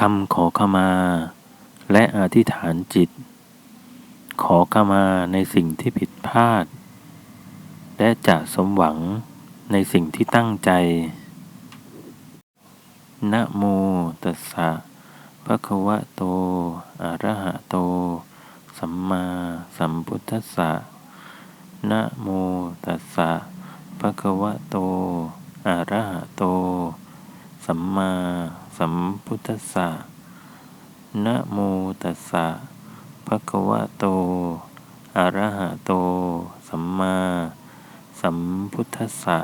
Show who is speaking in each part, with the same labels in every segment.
Speaker 1: คำขอขมา และอธิษฐานจิต ขอขมาในสิ่งที่ผิดพลาด และจะสมหวังในสิ่งที่ตั้งใจ นะโมตัสสะภะคะวะโต อะระหะโต สัมมาสัมพุทธัสสะ นะโมตัสสะภะคะวะโต อะระหะโต สัมมาสัมพุทธัสสะนะโมตัสสะภะคะวะโต อะระหะโต สัมมาสัมพุทธัสสะ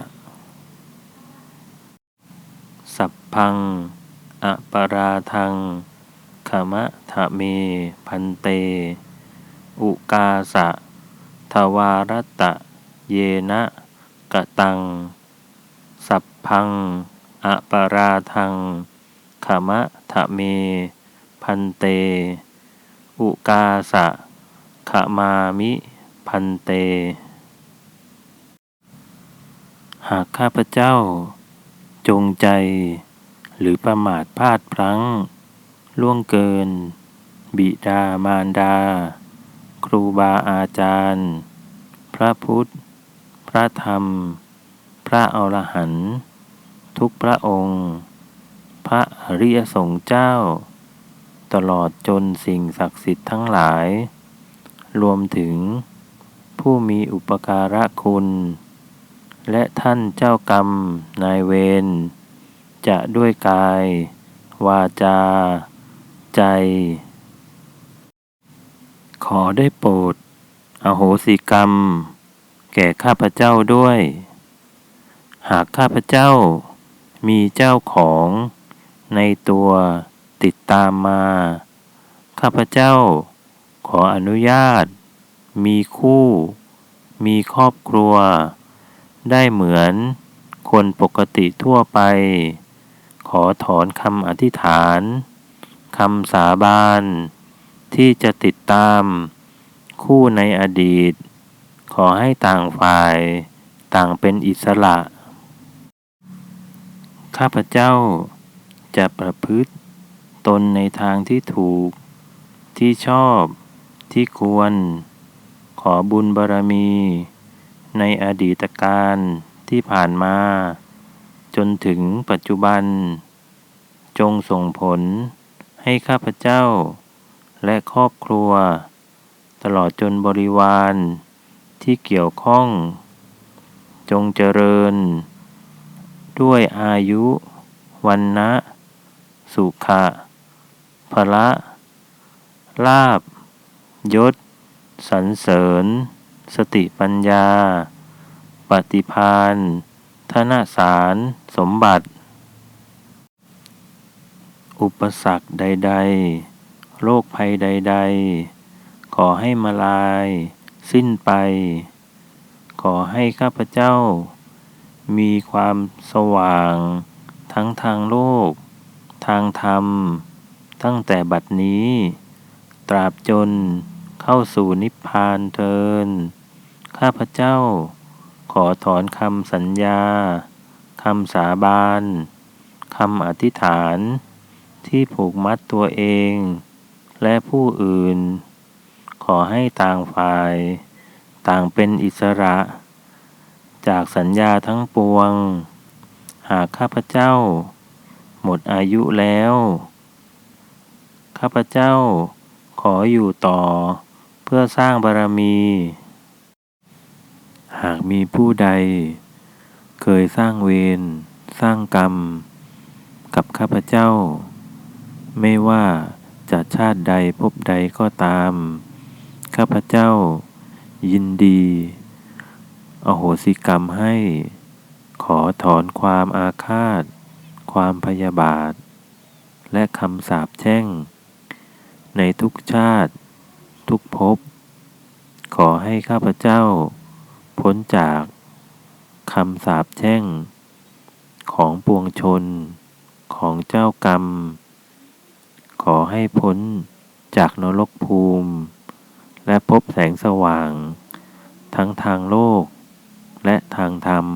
Speaker 1: สัพพัง อปาราทังขมะทะเม พันเต อุกาสะ ทวารตะ เยนะกะตัง สัพพัง อปาราทังขมะทะเม พันเต อุกาสะขมามิพันเต หากข้าพเจ้า จงใจ หรือประมาทพลาดพลั้ง ล่วงเกิน บิดามารดา ครูบาอาจารย์ พระพุทธ พระธรรม พระอรหันต์ ทุกพระองค์ พระอริยสงฆ์เจ้า ตลอดจนสิ่งศักดิ์สิทธิ์ทั้งหลาย รวมถึงผู้มีอุปการะคุณ และท่านเจ้ากรรมนายเวรจะด้วยกาย วาจา ใจ ขอได้โปรดอโหสิกรรม แก่ข้าพเจ้าด้วย หากข้าพเจ้า มีเจ้าของในตัวติดตามมา ข้าพเจ้าขออนุญาต มีคู่ มีครอบครัว ได้เหมือนคนปกติทั่วไป ขอถอนคำอธิษฐานคำสาบานที่จะติดตามคู่ในอดีต ขอให้ต่างฝ่ายต่างเป็นอิสระ ข้าพเจ้าจะประพฤติตนในทางที่ถูก ที่ชอบที่ควร ขอบุญบารมี ในอดีตการที่ผ่านมา จนถึงปัจจุบัน จงส่งผลให้ข้าพเจ้า และครอบครัว ตลอดจนบริวารที่เกี่ยวข้อง จงเจริญ ด้วยอายุวันนะสุขะพละลาบยศสรรเสริญ สติปัญญา ปฏิพานธนสารสมบัติ อุปสรรคใด ๆ โรคภัยใด ๆ ขอให้มาลาย สิ้นไป ขอให้ข้าพเจ้า มีความสว่าง ทั้งทางโลก ทางธรรม ตั้งแต่บัดนี้ ตราบจนเข้าสู่นิพพานเทิน ข้าพเจ้า ขอถอนคำสัญญาคำสาบานคำอธิษฐาน ที่ผูกมัดตัวเอง และผู้อื่น ขอให้ต่างฝ่าย ต่างเป็นอิสระ จากสัญญาทั้งปวง หากข้าพเจ้า หมดอายุแล้ว ข้าพเจ้าขออยู่ต่อเพื่อสร้างบารมี หากมีผู้ใด เคยสร้างเวรสร้างกรรม กับข้าพเจ้า ไม่ว่าจะชาติใดภพใดก็ตาม ข้าพเจ้ายินดี อโหสิกรรมให้ ขอถอนความอาฆาต ความพยาบาท และคำสาปแช่ง ในทุกชาติ ทุกภพ ขอให้ข้าพเจ้า พ้นจากคำสาปแช่ง ของปวงชน ของเจ้ากรรม ขอให้พ้นจากนรกภูมิ และพบแสงสว่าง ทั้งทางโลก และทางธรรม